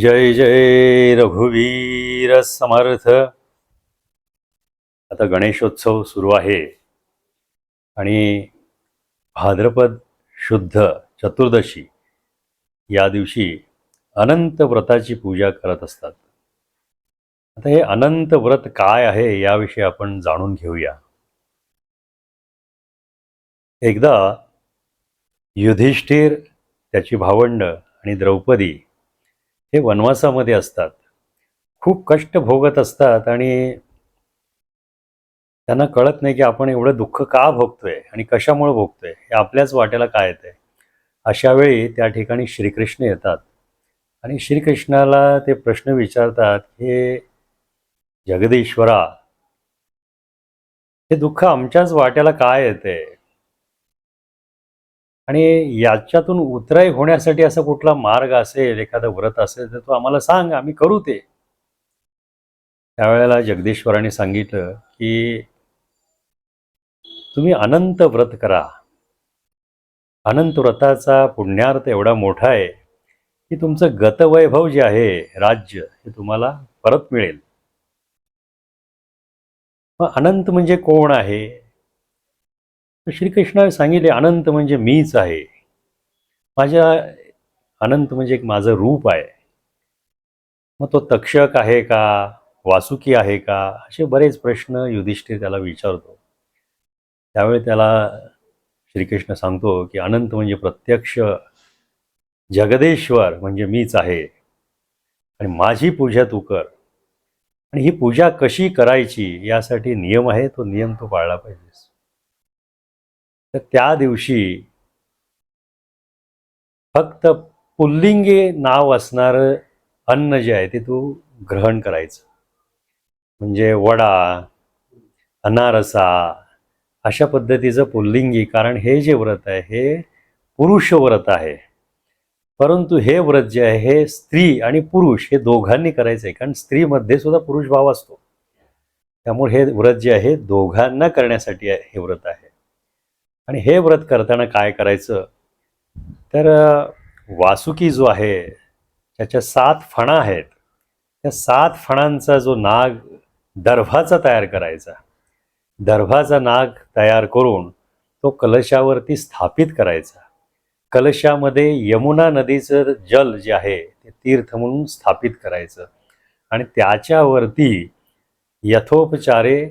जय जय रघुवीर समर्थ. आता गणेशोत्सव सुरू आहे. आणि भाद्रपद शुद्ध चतुर्दशी या दिवशी अनंत व्रताची पूजा करत असतात. आता हे अनंत व्रत काय आहे याविषयी आपण जाणून घेऊया. एकदा युधिष्ठिर त्याची भावंड आणि द्रौपदी हे वनवासामध्ये असतात. खूप कष्ट भोगत असतात आणि त्यांना कळत नाही की आपण एवढं दुःख का भोगतोय आणि कशामुळे भोगतोय हे आपल्याच वाट्याला काय येतंय. अशा वेळी त्या ठिकाणी श्रीकृष्ण येतात. आणि श्रीकृष्णाला ते प्रश्न विचारतात हे जगदीश्वरा हे दुःख आमच्याच वाट्याला काय येतंय? आणि याच्यातून उतराई होण्यासाठी असा कुठला मार्ग असेल एखादं व्रत असेल तर तो आम्हाला सांग आम्ही करू ते. त्यावेळेला जगदीश्वराने सांगितलं की तुम्ही अनंत व्रत करा. अनंत व्रताचा पुण्यार्थ एवढा मोठा आहे की तुमचं गतवैभव जे आहे राज्य हे तुम्हाला परत मिळेल. मग अनंत म्हणजे कोण आहे? तर श्रीकृष्णाने सांगितले अनंत म्हणजे मीच आहे. माझ्या अनंत म्हणजे एक माझं रूप आहे. मग तो तक्षक आहे का? वासुकी आहे का? असे बरेच प्रश्न युधिष्ठिर त्याला विचारतो. त्यावेळी त्याला श्रीकृष्ण सांगतो की अनंत म्हणजे प्रत्यक्ष जगदेश्वर म्हणजे मीच आहे. आणि माझी पूजा तू कर. आणि ही पूजा कशी करायची यासाठी नियम आहे तो नियम तू पाळला पाहिजेस तर त्या दिवशी फक्त पुल्लिंगी नाव असणारं अन्न जे आहे ते तू ग्रहण करायचं. म्हणजे वडा अनारसा अशा पद्धतीचं पुल्लिंगी कारण हे जे व्रत आहे हे पुरुष व्रत आहे. परंतु हे व्रत जे आहे हे स्त्री आणि पुरुष हे दोघांनी करायचं आहे कारण स्त्रीमध्ये सुद्धा पुरुष भाव असतो. त्यामुळे हे व्रत जे आहे दोघांना करण्यासाठी हे व्रत आहे. आणि हे व्रत करताना काय करायचं? तर वासुकी जो आहे त्याच्या सात फणा आहेत. त्या सात फणांचा जो नाग दर्भाचा तयार करायचा. दर्भाचा नाग तयार करून तो कलशावरती स्थापित करायचा. कलशामध्ये यमुना नदीचं जल जे आहे ते तीर्थ म्हणून स्थापित करायचं. आणि त्याच्यावरती यथोपचारे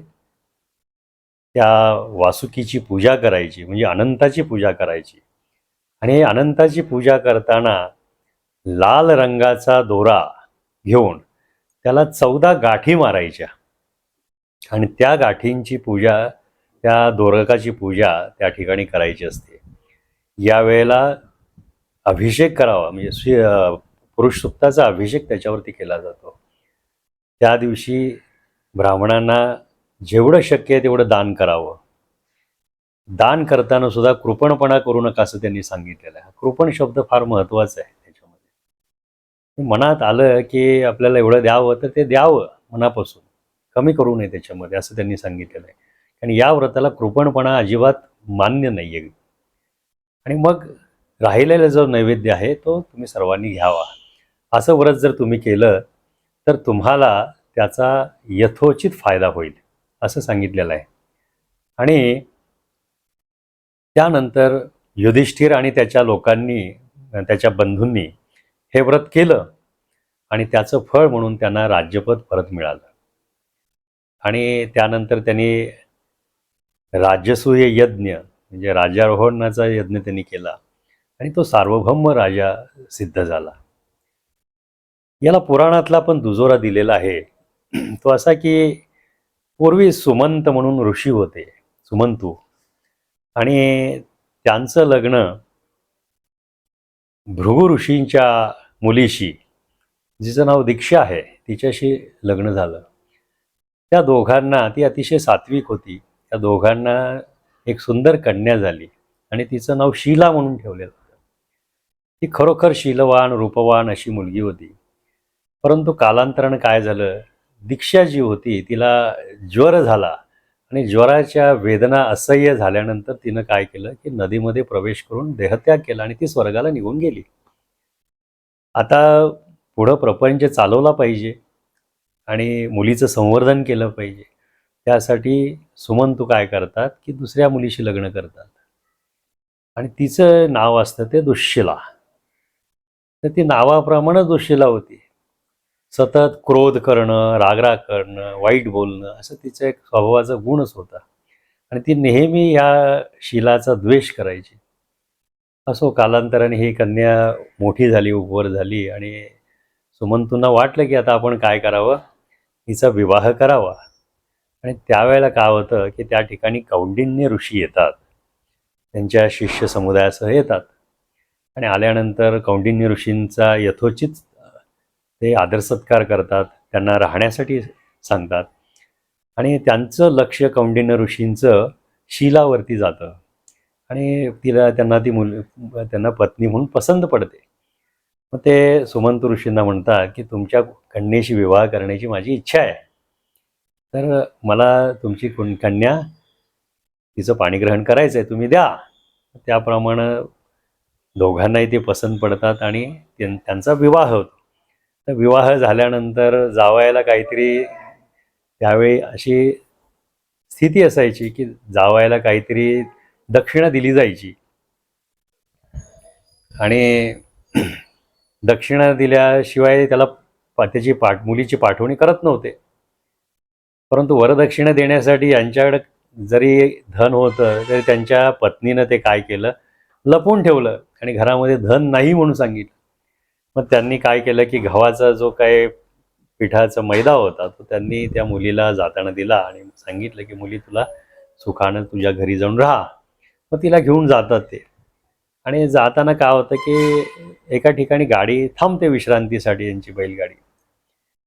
त्या वासुकीची पूजा करायची म्हणजे अनंताची पूजा करायची. आणि अनंताची पूजा करताना लाल रंगाचा दोरा घेऊन त्याला चौदा गाठी मारायच्या. आणि त्या गाठींची पूजा त्या दोरकाची पूजा त्या ठिकाणी करायची असते. यावेळेला अभिषेक करावा म्हणजे श्री पुरुष सुप्ताचा अभिषेक त्याच्यावरती केला जातो. त्या दिवशी ब्राह्मणांना जेवढं शक्य आहे तेवढं दान करावं. दान करताना सुद्धा कृपणपणा करू नका असं त्यांनी सांगितलेलं आहे. कृपण शब्द फार महत्त्वाचा आहे त्याच्यामध्ये. मनात आलं की आपल्याला एवढं द्यावं तर ते द्यावं मनापासून. कमी करू नये त्याच्यामध्ये असं त्यांनी सांगितलेलं आहे. आणि या व्रताला कृपणपणा अजिबात मान्य नाही आहे आणि मग राहिलेला जो नैवेद्य आहे तो तुम्ही सर्वांनी घ्यावा. असं व्रत जर तुम्ही केलं तर तुम्हाला त्याचा यथोचित फायदा होईल. असं सांगितलेलं आहे. आणि त्यानंतर युधिष्ठिर आणि त्याच्या लोकांनी त्याच्या बंधूंनी हे व्रत केलं आणि त्याचं फळ म्हणून त्यांना राज्यपद परत मिळालं. आणि त्यानंतर त्यांनी राजसूय यज्ञ म्हणजे राजारोहणाचा यज्ञ त्यांनी केला आणि तो सार्वभौम राजा सिद्ध झाला. याला पुराणातला पण दुजोरा दिलेला आहे. तो असा की पूर्वी सुमंत म्हणून ऋषी होते सुमंतू. आणि त्यांचं लग्न भृगु ऋषींच्या मुलीशी जिचं नाव दीक्षा आहे तिच्याशी लग्न झालं. त्या दोघांना ती अतिशय सात्विक होती. त्या दोघांना एक सुंदर कन्या झाली आणि तिचं नाव शीला म्हणून ठेवलेलं होतं. ती खरोखर शीलवान रूपवान अशी मुलगी होती. परंतु कालांतरण काय झालं? दीक्षा जी होती तिला ज्वर झाला आणि ज्वराच्या वेदना असह्य झाल्यानंतर तिनं काय केलं की नदीमध्ये प्रवेश करून देहत्याग केला आणि ती स्वर्गाला निघून गेली. आता पुढं प्रपंच चालवला पाहिजे आणि मुलीचं संवर्धन केलं पाहिजे. त्यासाठी सुमंतू काय करतात की दुसऱ्या मुलीशी लग्न करतात. आणि तिचं नाव असतं ते दुश्शिला. तर ती नावाप्रमाणे दुश्शिला होती. सतत क्रोध करणं रागराग करणं वाईट बोलणं असं तिचा एक स्वभावाचा गुणच होता. आणि ती नेहमी या शिलाचा द्वेष करायची. असो कालांतराने ही कन्या मोठी झाली उपवर झाली आणि सुमंतूंना वाटलं की आता आपण काय करावं? हिचा विवाह करावा. आणि त्यावेळेला काय होतं की त्या ठिकाणी कौंडिन्य ऋषी येतात. त्यांच्या शिष्य समुदायासह येतात. आणि आल्यानंतर कौंडिन्य ऋषींचा यथोचित ते आदर सत्कार करतात त्यांना राहण्यासाठी सांगतात. आणि त्यांचं लक्ष कौंडिन्य ऋषींचं शिलावरती जातं. आणि तिला त्यांना ती मुल त्यांना पत्नी म्हणून पसंत पडते. मग ते सुमंत ऋषींना म्हणतात की तुमच्या कन्येशी विवाह करण्याची माझी इच्छा आहे. तर मला तुमची कुण- कन्या तिचं पाणीग्रहण करायचं आहे तुम्ही द्या. त्याप्रमाणे दोघांनाही ते पसंत पडतात आणि त्यांचा विवाह होतो. तर विवाह झाल्यानंतर जावायला काहीतरी त्यावेळी अशी स्थिती असायची की जावायला काहीतरी दक्षिणा दिली जायची. आणि दक्षिणा दिल्याशिवाय त्याला पा- त्याची पाठ मुलीची पाठवणी करत नव्हते. परंतु वरदक्षिणा देण्यासाठी यांच्याकडे जरी धन होतं तरी त्यांच्या पत्नीनं ते काय केलं? लपवून ठेवलं. आणि घरामध्ये धन नाही म्हणून सांगितलं. मग त्यांनी काय केलं की गव्हाचा जो काय पिठाचा मैदा होता तो त्यांनी त्या मुलीला जाताना दिला आणि सांगितलं की मुली तुला सुखानं तुझ्या घरी जाऊन राहा. मग तिला घेऊन जातात ते. आणि जाताना काय होतं की एका ठिकाणी गाडी थांबते विश्रांतीसाठी यांची बैलगाडी.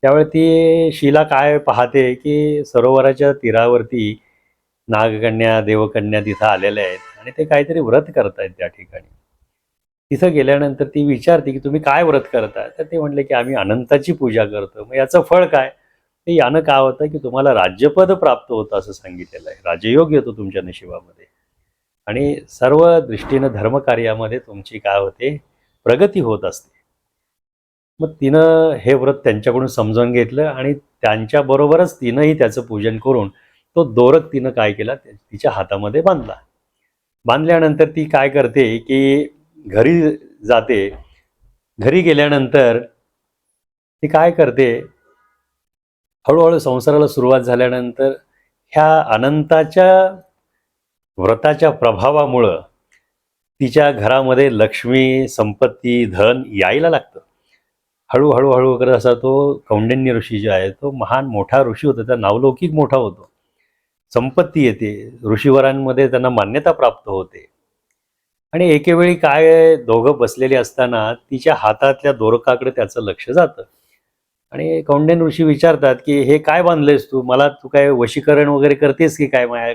त्यावेळी ती शिला काय पाहते की सरोवराच्या तीरावरती नागकन्या देवकन्या तिथं आलेल्या आहेत आणि ते काहीतरी व्रत करतायत त्या ठिकाणी. तिथं गेल्यानंतर ती विचारते की तुम्ही काय व्रत करताय? तर ते म्हटले की आम्ही अनंताची पूजा करतो. मग याचं फळ काय? ते यानं काय होतं की तुम्हाला राज्यपद प्राप्त होतं असं सांगितलेलं आहे. राजयोग येतो तुमच्या नशिबामध्ये. आणि सर्व दृष्टीनं धर्मकार्यामध्ये तुमची काय होते? प्रगती होत असते. मग तिनं हे व्रत त्यांच्याकडून समजावून घेतलं आणि त्यांच्याबरोबरच तिनंही त्याचं पूजन करून तो दोरक तिनं काय केला? तिच्या हातामध्ये बांधला. बांधल्यानंतर ती काय करते की घरी जाते घरी गेल्यानंतर ती काय करते? हळूहळू संसाराला सुरुवात झाल्यानंतर ह्या अनंताच्या व्रताच्या प्रभावामुळं तिच्या घरामध्ये लक्ष्मी संपत्ती धन यायला लागतं. हळूहळू हळू करत असा तो कौंडिन्य ऋषी जो आहे तो महान मोठा ऋषी होता. त्या नावलौकिक मोठा होतो. संपत्ती येते. ऋषीवरांमध्ये त्यांना मान्यता प्राप्त होते. आणि एकेवेळी काय दोघं बसलेले असताना तिच्या हातातल्या दोरकाकडे त्याचं लक्ष जातं. आणि कौंडेन ऋषी विचारतात की हे काय बांधलेस तू? मला तू काय वशीकरण वगैरे करतेस की काय माया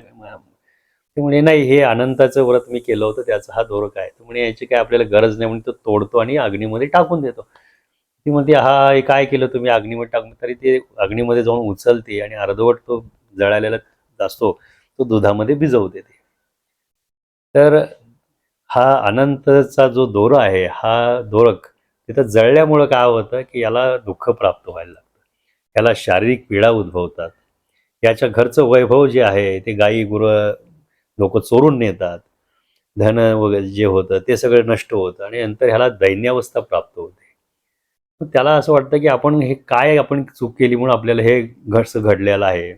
ते म्हणे नाही हे अनंताचं व्रत मी केलं होतं त्याचा हा दोरक आहे. म्हणे याची काय आपल्याला गरज नाही. म्हणून तो तोडतो आणि अग्नीमध्ये टाकून देतो. ती म्हणते हा हे काय केलं तुम्ही अग्नीमध्ये टाकून? तरी ते अग्नीमध्ये जाऊन उचलते आणि अर्धवट तो जळालेला असतो तो दुधामध्ये भिजवते ते. तर हा अनंतचा जो दोरा आहे हा दोरक तिथं जळल्यामुळं काय होतं की याला दुःख प्राप्त व्हायला लागतं. याला शारीरिक पीडा उद्भवतात. याच्या घरचं वैभव जे आहे ते गाई गुरं लोक चोरून नेतात. धन वगैरे जे होतं ते सगळं नष्ट होतं आणि नंतर ह्याला दैन्यावस्था प्राप्त होते. त्याला असं वाटतं की आपण हे काय आपण चूक केली म्हणून आपल्याला हे घडसं घडलेलं आहे?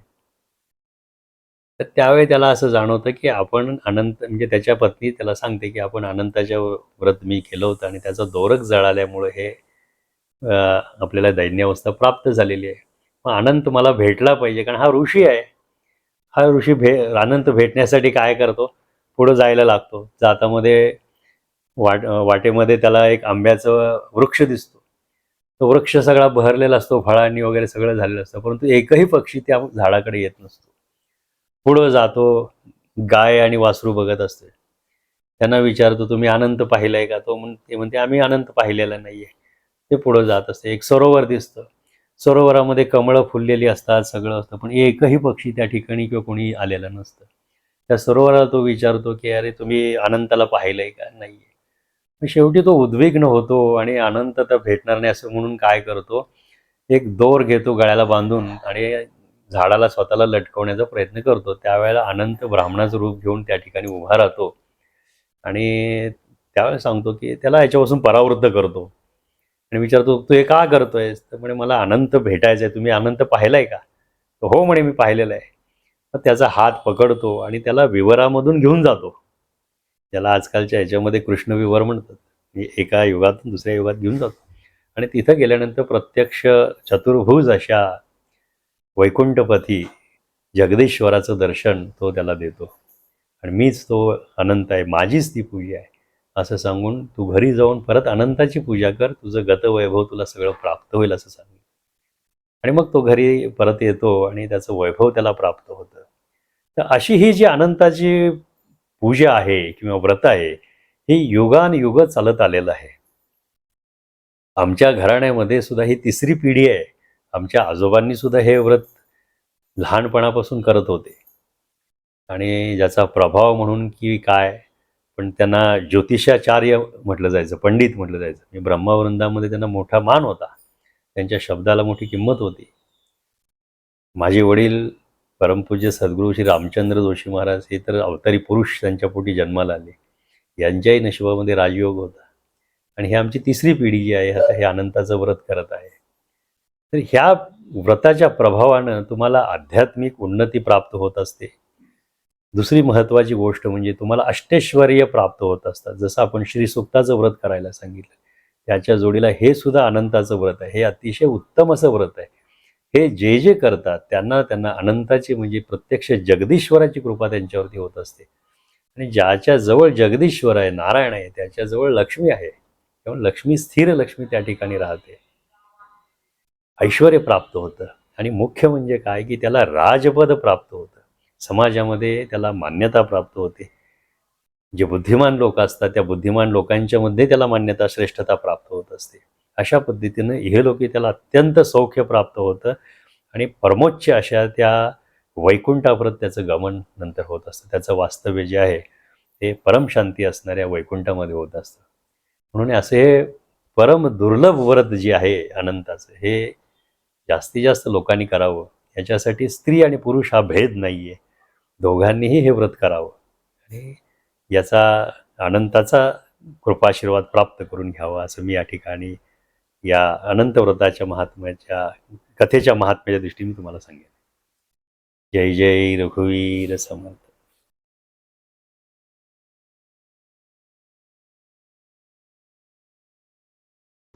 तर त्यावेळी त्याला असं जाणवतं की आपण अनंत म्हणजे त्याच्या पत्नी त्याला सांगते की आपण अनंताच्या व्रत मी केलं होतं आणि त्याचा दोरक जळाल्यामुळे हे आपल्याला दैन्यावस्था प्राप्त झालेली आहे. मग अनंत मला भेटला पाहिजे कारण हा ऋषी आहे. हा ऋषी भे अनंत भेटण्यासाठी काय करतो? पुढं जायला लागतो. जातामध्ये वाट वाटेमध्ये त्याला एक आंब्याचं वृक्ष दिसतो. तो वृक्ष सगळा बहरलेला असतो फळांनी वगैरे सगळं झालेलं असतं परंतु एकही पक्षी त्या झाडाकडे येत नसतो. पुढं जातो गाय आणि वासरू बघत असते. त्यांना विचारतो तुम्ही अनंत पाहिलाय का? तो म्हण ते म्हणते आम्ही अनंत पाहिलेला नाहीये. ते पुढं जात असते. एक सरोवर दिसतं. सरोवरामध्ये कमळं फुललेली असतात सगळं असतं पण एकही पक्षी त्या ठिकाणी किंवा कोणी आलेला नसतं. त्या सरोवराला तो विचारतो की अरे तुम्ही अनंताला पाहिलंय का? नाहीये. शेवटी तो उद्विग्न होतो आणि अनंत तर भेटणार नाही असं म्हणून काय करतो? एक दोर घेतो गळ्याला बांधून आणि झाडाला स्वतःला लटकवण्याचा प्रयत्न करतो. त्यावेळेला अनंत ब्राह्मणाचं रूप घेऊन त्या ठिकाणी उभा राहतो. आणि त्यावेळेस सांगतो की त्याला याच्यापासून परावृत्त करतो. आणि विचारतो तू हे का करतोयस? तर म्हणे मला अनंत भेटायचं आहे तुम्ही अनंत पाहिलाय का? हो म्हणे मी पाहिलेलं आहे. मग त्याचा हात पकडतो आणि त्याला विवरामधून घेऊन जातो. ज्याला आजकालच्या ह्याच्यामध्ये कृष्णविवर म्हणतात. म्हणजे एका युगातून दुसऱ्या युगात घेऊन जातो. आणि तिथं गेल्यानंतर प्रत्यक्ष चतुर्भुज अशा वैकुंठपथी जगदीश्वराचं दर्शन तो त्याला देतो. आणि मीच तो अनंत आहे माझीच ती पूजा आहे असं सांगून तू घरी जाऊन परत अनंताची पूजा कर तुझं गतवैभव तुला सगळं प्राप्त होईल असं सांगितलं आणि मग तो घरी परत येतो आणि त्याचं वैभव त्याला प्राप्त होतं. तर अशी ही जी अनंताची पूजा आहे किंवा व्रत आहे हे युगानयुग चालत आलेलं आहे. आमच्या घराण्यामध्ये सुद्धा ही तिसरी पिढी आहे. आमच्या आजोबांनी सुद्धा हे व्रत लहानपणापासून करत होते. आणि ज्याचा प्रभाव म्हणून की काय पण त्यांना ज्योतिषाचार्य म्हटलं जायचं पंडित म्हटलं जायचं. म्हणजे ब्रह्मवृंदामध्ये त्यांना मोठा मान होता. त्यांच्या शब्दाला मोठी किंमत होती. माझे वडील परमपूज्य सद्गुरू श्री रामचंद्र जोशी महाराज हे तर अवतारी पुरुष त्यांच्या पोटी जन्माला आले. यांच्याही नशिबामध्ये राजयोग होता. आणि ही आमची तिसरी पिढी जी आहे आता हे अनंताचं व्रत करत आहे. तर ह्या व्रताच्या प्रभावानं तुम्हाला आध्यात्मिक उन्नती प्राप्त होत असते. दुसरी महत्त्वाची गोष्ट म्हणजे तुम्हाला अष्टैश्वर्य प्राप्त होत असतात. जसं आपण श्री सुक्ताचं व्रत करायला सांगितलं. त्याच्या जोडीला हे सुद्धा अनंताचं व्रत आहे. हे अतिशय उत्तम असं व्रत आहे. हे जे जे करतात त्यांना त्यांना अनंताची म्हणजे प्रत्यक्ष जगदीश्वराची कृपा त्यांच्यावरती होत असते. आणि ज्याच्या जवळ जगदीश्वर आहे नारायण आहे त्याच्याजवळ लक्ष्मी आहे तेव्हा लक्ष्मी स्थिर लक्ष्मी त्या ठिकाणी राहते. ऐश्वर प्राप्त होतं. आणि मुख्य म्हणजे काय? की त्याला राजपद प्राप्त होतं. समाजामध्ये त्याला मान्यता प्राप्त होते. जे बुद्धिमान लोक असतात त्या बुद्धिमान लोकांच्या मध्ये त्याला मान्यता श्रेष्ठता प्राप्त होत असते. अशा पद्धतीनं लोक त्याला अत्यंत सौख्य प्राप्त होतं. आणि परमोच्च अशा त्या वैकुंठाप्रत त्याचं गमन नंतर होत असतं. त्याचं वास्तव्य जे आहे ते परमशांती असणाऱ्या वैकुंठामध्ये होत असतं. म्हणून असे हे परम दुर्लभ व्रत जे आहे अनंताचं हे जास्तीत जास्त लोकांनी करावं. याच्यासाठी स्त्री आणि पुरुष हा भेद नाही आहे दोघांनीही हे व्रत करावं. आणि याचा अनंताचा कृपाशीर्वाद प्राप्त करून घ्यावा असं मी या ठिकाणी या अनंत व्रताच्या महात्म्याच्या कथेच्या महात्म्याच्या दृष्टीने तुम्हाला सांगेन. जय जय रघुवीर समर्थ.